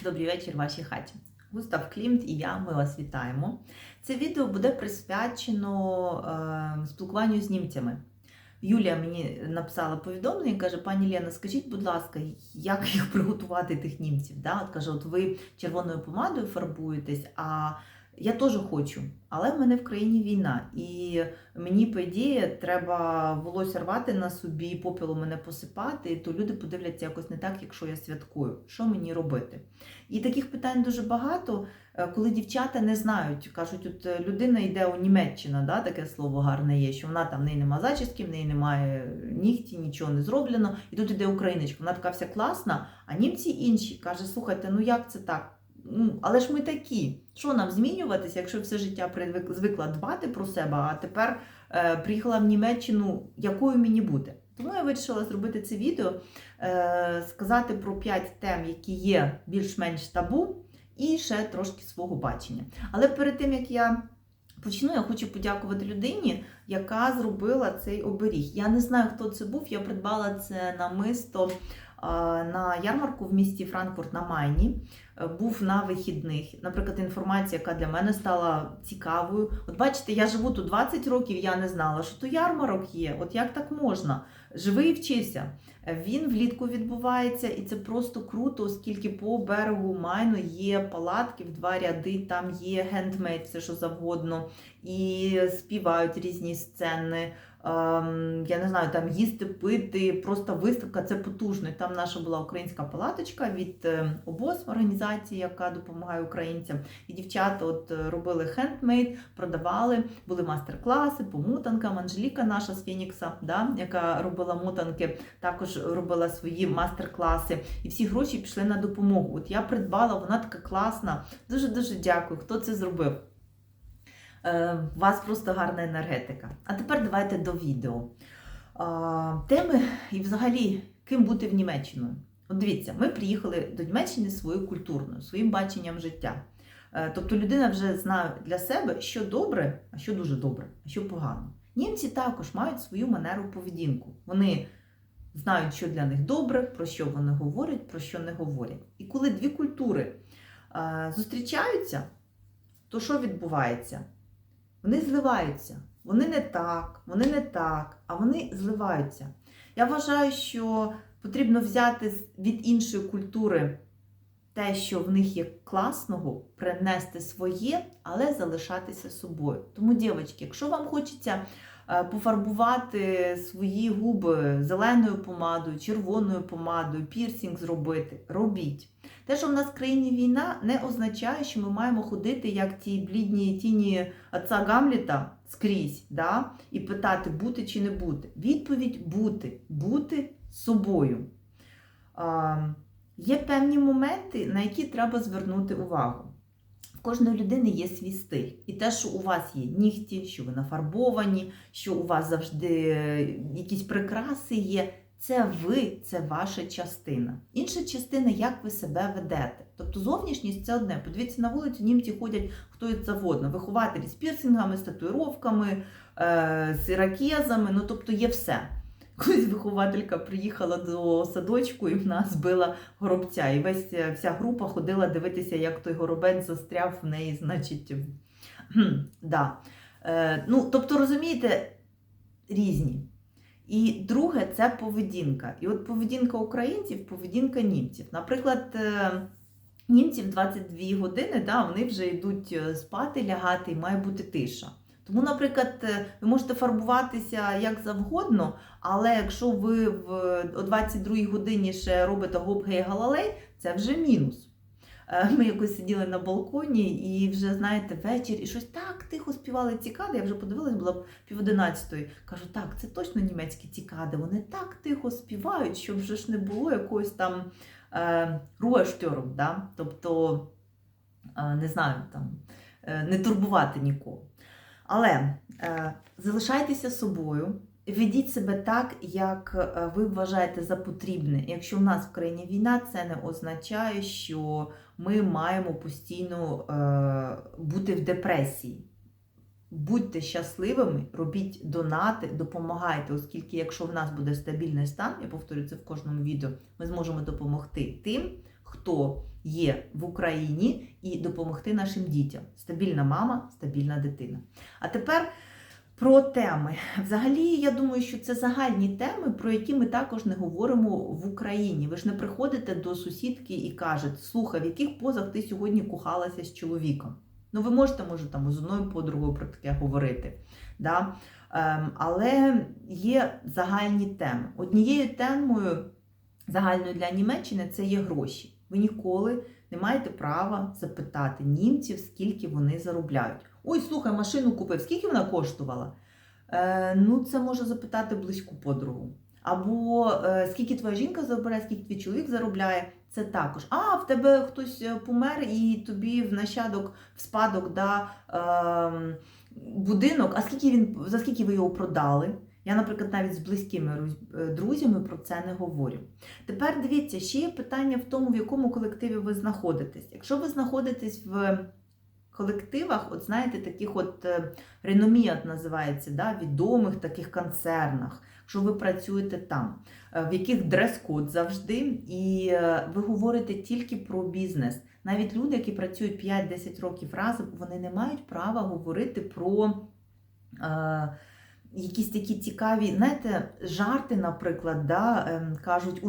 Добрий вечір вашій хаті. Густав Клімт і я, ми вас вітаємо. Це відео буде присвячено е, спілкуванню з німцями. Юлія мені написала повідомлення і каже: пані Лена, скажіть, будь ласка, як їх приготувати тих німців? Да? От каже, от ви червоною помадою фарбуєтесь, а я теж хочу, але в мене в країні війна. І мені, по ідеї, треба волосся рвати на собі, попілу мене посипати, то люди подивляться якось не так, якщо я святкую. Що мені робити? І таких питань дуже багато, е, коли дівчата не знають, кажуть, от е, людина йде у Німеччина, да, таке слово гарне є, що вона там в неї нема зачіски, в неї немає нігті, нічого не зроблено. І тут іде україночка, вона така вся класна, а німці інші каже, слухайте, ну як це так? Ну, але ж ми такі. Що нам змінюватися, якщо все життя звикла дбати про себе, а тепер е, приїхала в Німеччину, якою мені бути? Тому я вирішила зробити це відео, е, сказати про 5 тем, які є більш-менш табу, і ще трошки свого бачення. Але перед тим як я почну, я хочу подякувати людині, яка зробила цей оберіг. Я не знаю, хто це був. Я придбала це намисто на ярмарку в місті Франкфурт на Майні. Е, Був на вихідних. Наприклад, інформація, яка для мене стала цікавою. От бачите, я живу тут 20 років, я не знала, що то ярмарок є. От як так можна? Живи і вчися. Він влітку відбувається, і це просто круто, оскільки по берегу Майну є палатки в два ряди, там є гендмейд, все що завгодно, і співають різні сцени. Ем, я не знаю, там їсти, пити, просто виставка це потужно. Там наша була українська палаточка від е, ОБОЗ, організації, яка допомагає українцям. І дівчата от е, робили хендмейд, продавали, були майстер-класи по мутанкам. Анжеліка наша з Фінікса, да, яка робила мутанки, також робила свої майстер-класи. І всі гроші пішли на допомогу. От я придбала, вона така класна. Дуже дуже дякую, хто це зробив. Е, У вас просто гарна енергетика. А тепер давайте до відео. Теми і взагалі, ким бути в Німеччину. От дивіться, ми приїхали до Німеччини своєю культурною, своїм баченням життя. Е, Тобто людина вже знає для себе, що добре, а що дуже добре, а що погано. Німці також мають свою манеру поведінку. Вони знають, що для них добре, про що вони говорять, про що не говорять. І коли дві культури зустрічаються, то що відбувається? Вони зливаються. Вони не так, вони не так, а вони зливаються. Я вважаю, що потрібно взяти від іншої культури те, що в них є класного, принести своє, але залишатися собою. Тому, дівчатки, якщо вам хочеться пофарбувати свої губи зеленою помадою, червоною помадою, пірсінг зробити, робіть. Те, що в нас в країні війна, не означає, що ми маємо ходити як ті блідні тіні отца Гамліта скрізь, да? і питати, бути чи не бути. Відповідь бути, бути собою. А, є певні моменти, на які треба звернути увагу. Кожної людини є свій стиль. І те, що у вас є нігті, що ви нафарбовані, що у вас завжди е, якісь прикраси є, це ви, це ваша частина. Інша частина, як ви себе ведете. Тобто зовнішність це одне. Подивіться на вулицю, німці ходять хто і завгодно. Вихователі з пірсингами, з татуїровками, е, з іракезами, ну тобто є все. Колись вихователька приїхала до садочку і в нас била горобця. І весь е, вся група ходила дивитися, як той горобець застряв в неї, значить. да. е, ну, тобто, розумієте, різні. І друге це поведінка. І от поведінка українців, поведінка німців. Наприклад, е, німців 22 години, да, вони вже йдуть е, спати, лягати, і має бути тиша. Тому, наприклад, е, ви можете фарбуватися як завгодно, але якщо ви о 22 годині ще робите гоп-гей галалей, це вже мінус. Е, Ми якось сиділи на балконі і вже, знаєте, вечір, і щось так тихо співали цікади. Я вже подивилась, була б пів одинадцятої. Кажу, так, це точно німецькі цікади. Вони так тихо співають, щоб вже ж не було якогось там е, руештьору, да? тобто, е, не знаю, там, е, не турбувати нікого. Але е, залишайтеся собою, ведіть себе так, як е, ви вважаєте за потрібне. Якщо в нас в країні війна, це не означає, що ми маємо постійно е, бути в депресії. Будьте щасливими, робіть донати, допомагайте, оскільки якщо в нас буде стабільний стан, я повторю це в кожному відео, ми зможемо допомогти тим, хто є в Україні і допомогти нашим дітям. Стабільна мама, стабільна дитина. А тепер. Про теми. Взагалі, я думаю, що це загальні теми, про які ми також не говоримо в Україні. Ви ж не приходите до сусідки і кажете, слухай, в яких позах ти сьогодні кохалася з чоловіком? Ну, ви можете, може, там з одною подругою про таке говорити. Да? Ем, але є загальні теми. Однією темою загальною для Німеччини це є гроші. Ви ніколи не маєте права запитати німців, скільки вони заробляють. Ой, слухай, машину купив, скільки вона коштувала? Е, ну, це може запитати близьку подругу. Або е, скільки твоя жінка заробляє, скільки твій чоловік заробляє, це також. А, в тебе хтось е, помер і тобі в нащадок, в спадок да, е, будинок, а скільки він, за скільки ви його продали? Я, наприклад, навіть з близькими е, друзями про це не говорю. Тепер дивіться, ще є питання в тому, в якому колективі ви знаходитесь. Якщо ви знаходитесь в колективах, от знаєте, таких от е, реноміат називається, да, відомих таких концернах, що ви працюєте там, е, в яких дрес-код завжди, і ви говорите тільки про бізнес. Навіть люди, які працюють 5-10 років разом, вони не мають права говорити про якісь такі цікаві, знаєте, жарти, наприклад, да, ем, кажуть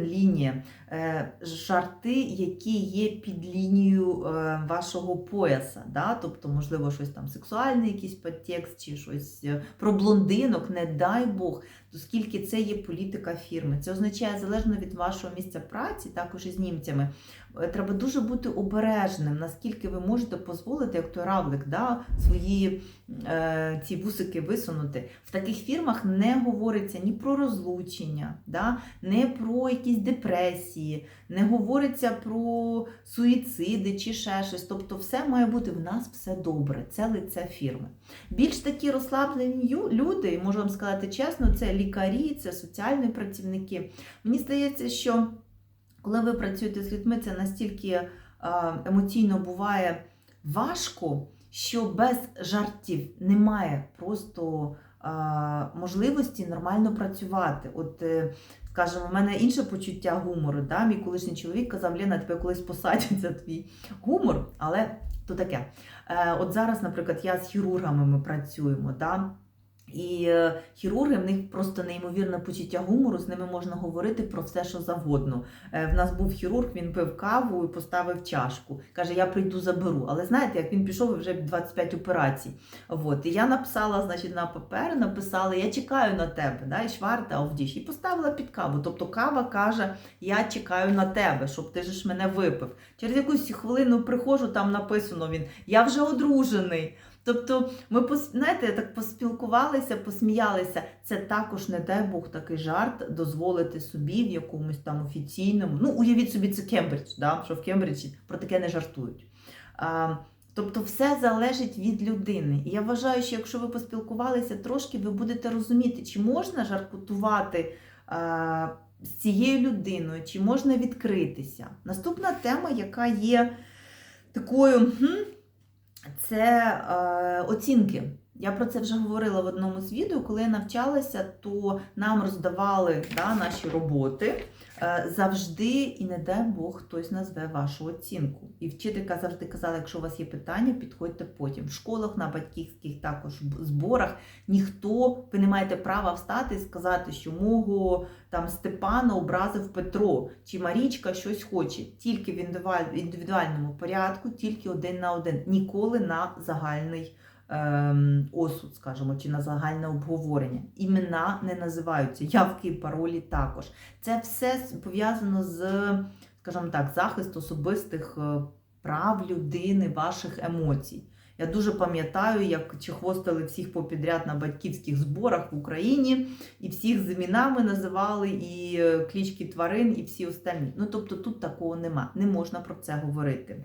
лінія, е, жарти, які є під лінією е, вашого пояса. Да? Тобто, можливо, щось там сексуальний якийсь підтекст чи щось е, про блондинок, не дай Бог, оскільки це є політика фірми. Це означає, залежно від вашого місця праці, також із німцями. Треба дуже бути обережним, наскільки ви можете дозволити, як той равлик, да, свої е, ці вусики висунути. В таких фірмах не говориться ні про розлучення, да, не про якісь депресії, не говориться про суїциди чи ще щось. Тобто, все має бути в нас все добре. Це лице фірми. Більш такі розслаблені люди, можу вам сказати чесно, це лікарі, це соціальні працівники. Мені здається, що. Коли ви працюєте з людьми, це настільки е, емоційно буває важко, що без жартів немає просто е, можливості нормально працювати. От, е, скажімо, у мене інше почуття гумору. Да? Мій колишній чоловік казав, Лена, тебе колись посадять за твій гумор, але то таке. От зараз, наприклад, я з хірургами ми працюємо. Да? І е, хірурги в них просто неймовірне почуття гумору, з ними можна говорити про все, що завгодно. Е, в нас був хірург, він пив каву і поставив чашку. Каже, я прийду заберу. Але знаєте, як він пішов вже 25 операцій. От. І я написала, значить, на папер, написала: Я чекаю на тебе, да, і шварта овдіш. І поставила під каву. Тобто кава каже, я чекаю на тебе, щоб ти ж мене випив. Через якусь хвилину приходжу, там написано він: Я вже одружений. Тобто ми знаєте, так поспілкувалися, посміялися. Це також, не дай Бог, такий жарт дозволити собі в якомусь там офіційному. Ну, уявіть собі, це Кембридж, да? що в Кембриджі про таке не жартують. А, Тобто все залежить від людини. І я вважаю, що якщо ви поспілкувалися трошки, ви будете розуміти, чи можна жаркутувати а, з цією людиною, чи можна відкритися. Наступна тема, яка є такою це е, оцінки. Я про це вже говорила в одному з відео. Коли я навчалася, то нам роздавали да, наші роботи е, завжди, і не дай Бог, хтось назве вашу оцінку. І вчителька завжди казала, якщо у вас є питання, підходьте потім. В школах, на батьківських також зборах ніхто, ви не маєте права встати і сказати, що мого там Степана образив Петро чи Марічка щось хоче. Тільки в індивідуальному порядку, тільки один на один, ніколи на загальний. Ем, осуд, скажімо, чи на загальне обговорення. Імена не називаються, явки і паролі також. Це все пов'язано з, скажімо так, захист особистих е, прав людини, ваших емоцій. Я дуже пам'ятаю, як чехвостили всіх попідряд на батьківських зборах в Україні, і всіх з іменами називали, і е, клічки тварин, і всі остальні. Ну, тобто тут такого нема, не можна про це говорити.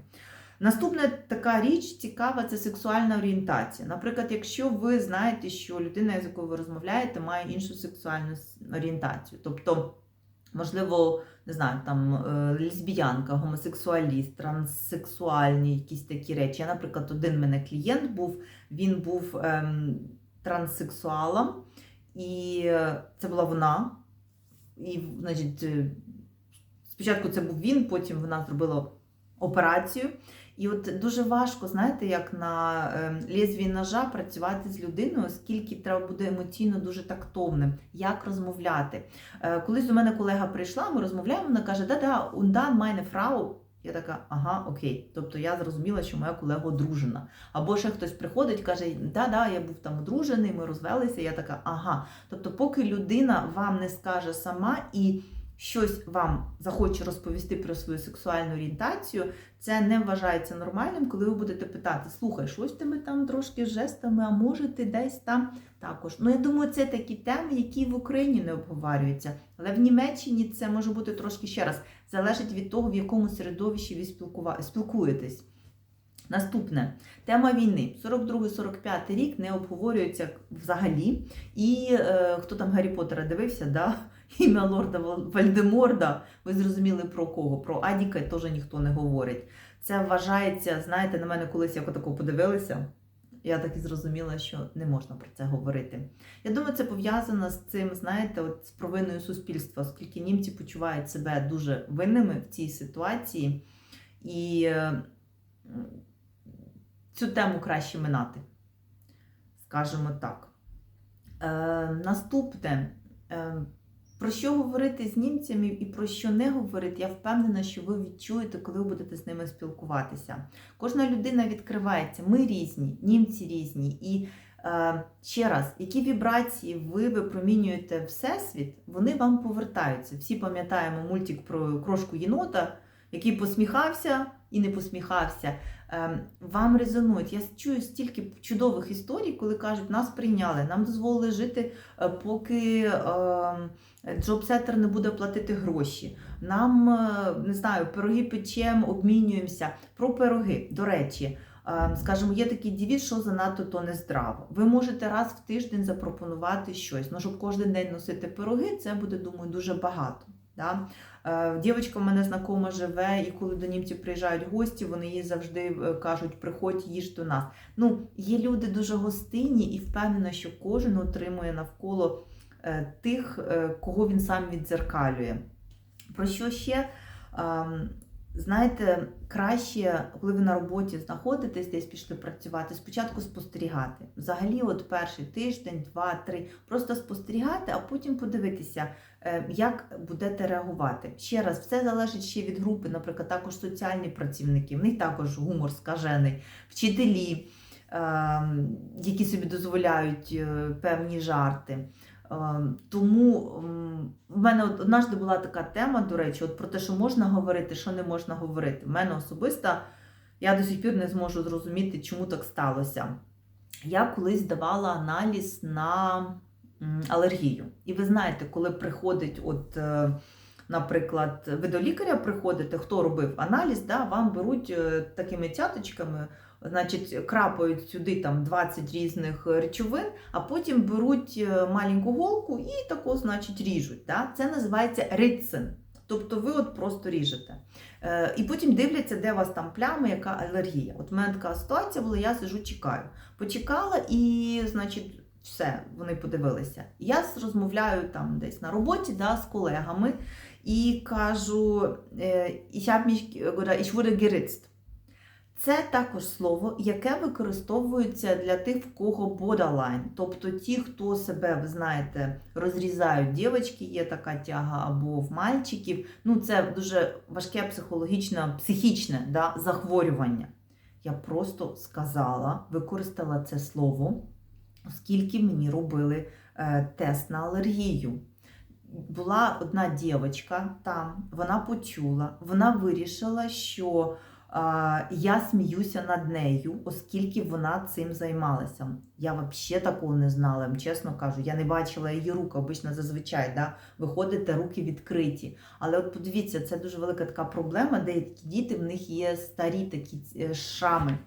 Наступна така річ цікава це сексуальна орієнтація. Наприклад, якщо ви знаєте, що людина, з якою ви розмовляєте, має іншу сексуальну орієнтацію. Тобто, можливо, не знаю, там е, лесбіянка, гомосексуаліст, транссексуальні якісь такі речі. Я, наприклад, один мене клієнт був, він був ем, транссексуалом, і це була вона. І, значить, е, Спочатку це був він, потім вона зробила операцію. І от дуже важко, знаєте, як на е, ножа працювати з людиною, оскільки треба буде емоційно дуже тактовним, як розмовляти. Е, Колись до мене колега прийшла, ми розмовляємо, вона каже, да-да, ундан майне фрау. Я така, ага, окей. Тобто я зрозуміла, що моя колега одружена. Або ще хтось приходить, каже, да-да, я був там одружений, ми розвелися. Я така, ага. Тобто, поки людина вам не скаже сама і щось вам захоче розповісти про свою сексуальну орієнтацію, це не вважається нормальним, коли ви будете питати: слухай, щось ти там трошки жестами, а може ти десь там також. Ну я думаю, це такі теми, які в Україні не обговорюються. Але в Німеччині це може бути трошки ще раз, залежить від того, в якому середовищі ви спілкуєтесь. Наступне тема війни. 42-45 рік не обговорюється взагалі. І е, хто там Гаррі Поттера дивився, да? ім'я лорда Вальдеморда, ви зрозуміли про кого? Про Адіка теж ніхто не говорить. Це вважається, знаєте, на мене колись як отако подивилися. Я так і зрозуміла, що не можна про це говорити. Я думаю, це пов'язано з цим, знаєте, от з провиною суспільства, оскільки німці почувають себе дуже винними в цій ситуації. І е, цю тему краще минати, скажімо так. Е, Наступне, е, про що говорити з німцями і про що не говорити, я впевнена, що ви відчуєте, коли ви будете з ними спілкуватися. Кожна людина відкривається, ми різні, німці різні. І е, ще раз, які вібрації ви випромінюєте Всесвіт, вони вам повертаються. Всі пам'ятаємо мультик про крошку єнота, який посміхався і не посміхався. Е, вам резонують. Я чую стільки чудових історій, коли кажуть, нас прийняли, нам дозволили жити, е, поки. Е, Джобсеттер не буде платити гроші. Нам е, не знаю, пироги печем, обмінюємося. Про пироги, до речі, е, скажімо, є такий дівіт, що занадто то не здраво. Ви можете раз в тиждень запропонувати щось. Ну, щоб кожен день носити пироги, це буде, думаю, дуже багато. Да? Е, дівчинка в мене знакома живе, і коли до німців приїжджають гості, вони їй завжди кажуть, приходь, їж до нас. Ну, Є люди дуже гостинні і впевнена, що кожен отримує навколо. Е, тих, е, кого він сам віддзеркалює. Про що ще? Знаєте, краще, коли ви на роботі знаходитесь, десь пішли працювати, спочатку спостерігати. Взагалі, от перший тиждень, два, три, просто спостерігати, а потім подивитися, е, як будете реагувати. Ще раз, все залежить ще від групи, наприклад, також соціальні працівники, в них також гумор скажений, вчителі, ем, які собі дозволяють певні жарти. Тому в мене однажды була така тема, до речі, от про те, що можна говорити, що не можна говорити. В мене особисто я до сих пір не зможу зрозуміти, чому так сталося. Я колись давала аналіз на алергію. І ви знаєте, коли приходить, от, е, наприклад, ви до лікаря приходите, хто робив аналіз, да, вам беруть е, такими цяточками значить, крапають сюди там 20 різних речовин, а потім беруть е, маленьку голку і тако, значить, ріжуть. Да? Це називається рицин. Тобто ви от просто ріжете. Е, І потім дивляться, де у вас там плями, яка алергія. От в мене така ситуація була, я сижу, чекаю. Почекала і, значить, все, вони подивилися. Я розмовляю там десь на роботі да, з колегами і кажу, ich habe mich, oder ich wurde. Це також слово, яке використовується для тих, в кого borderline, тобто ті, хто себе, ви знаєте, розрізають дівчатки, є така тяга, або в мальчиків. Ну, це дуже важке психологічне, психічне да, захворювання. Я просто сказала, використала це слово, оскільки мені робили е, тест на алергію. Була одна дівчинка там, вона почула, вона вирішила, що я сміюся над нею, оскільки вона цим займалася. Я взагалі такого не знала, чесно кажу. Я не бачила її рук, обично зазвичай да, виходите, руки відкриті. Але от подивіться, це дуже велика така проблема, деякі діти в них є старі такі е, шрами.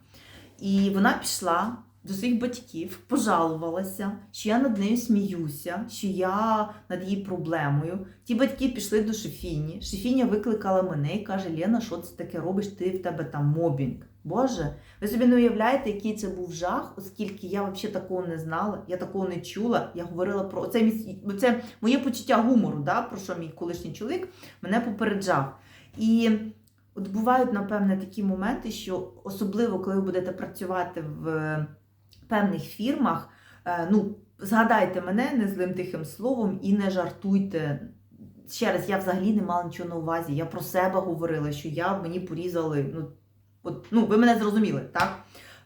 І вона пішла до своїх батьків, пожалувалася, що я над нею сміюся, що я над її проблемою. Ті батьки пішли до Шефіні. Шефіня викликала мене і каже: Лена, що це таке робиш? Ти в тебе там мобінг. Боже, ви собі не уявляєте, який це був жах, оскільки я взагалі такого не знала, я такого не чула. Я говорила про це це моє почуття гумору, да, про що мій колишній чоловік мене попереджав. І От бувають, напевне, такі моменти, що особливо, коли ви будете працювати в певних фірмах, е, ну, згадайте мене незлим тихим словом і не жартуйте. Ще раз, я взагалі не мала нічого на увазі. Я про себе говорила, що я мені порізали. Ну, от, ну ви мене зрозуміли, так?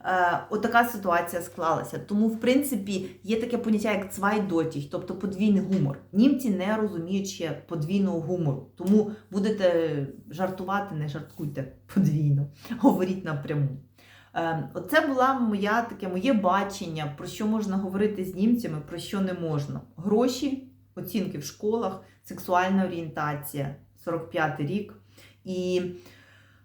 Е, от така ситуація склалася. Тому, в принципі, є таке поняття, як цвайдотіх, тобто подвійний гумор. Німці не розуміють ще подвійного гумору. Тому будете жартувати, не жарткуйте подвійно, говоріть напряму. Е, Оце була моя таке моє бачення, про що можна говорити з німцями, про що не можна. Гроші, оцінки в школах, сексуальна орієнтація, 45 рік. І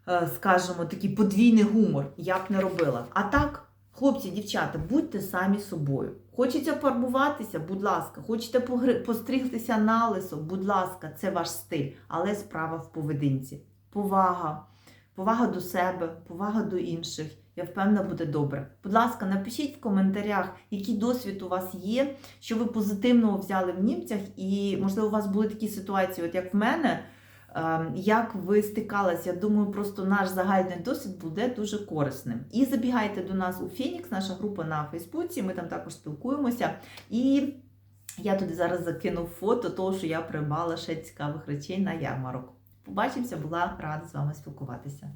е, скажімо, такий подвійний гумор, я не робила. А так, хлопці, дівчата, будьте самі собою. Хочеться фарбуватися, будь ласка, хочете постригтися на лисо, будь ласка, це ваш стиль, але справа в поведінці. Повага, повага до себе, повага до інших. Я впевнена, буде добре. Будь ласка, напишіть в коментарях, який досвід у вас є, що ви позитивного взяли в німцях, і можливо у вас були такі ситуації, от як в мене. Ем, Як ви стикалися, я думаю, просто наш загальний досвід буде дуже корисним. І забігайте до нас у Фенікс, наша група на Фейсбуці. Ми там також спілкуємося. І я туди зараз закину фото того, що я придбала ще цікавих речей на ярмарок. Побачимося, була рада з вами спілкуватися.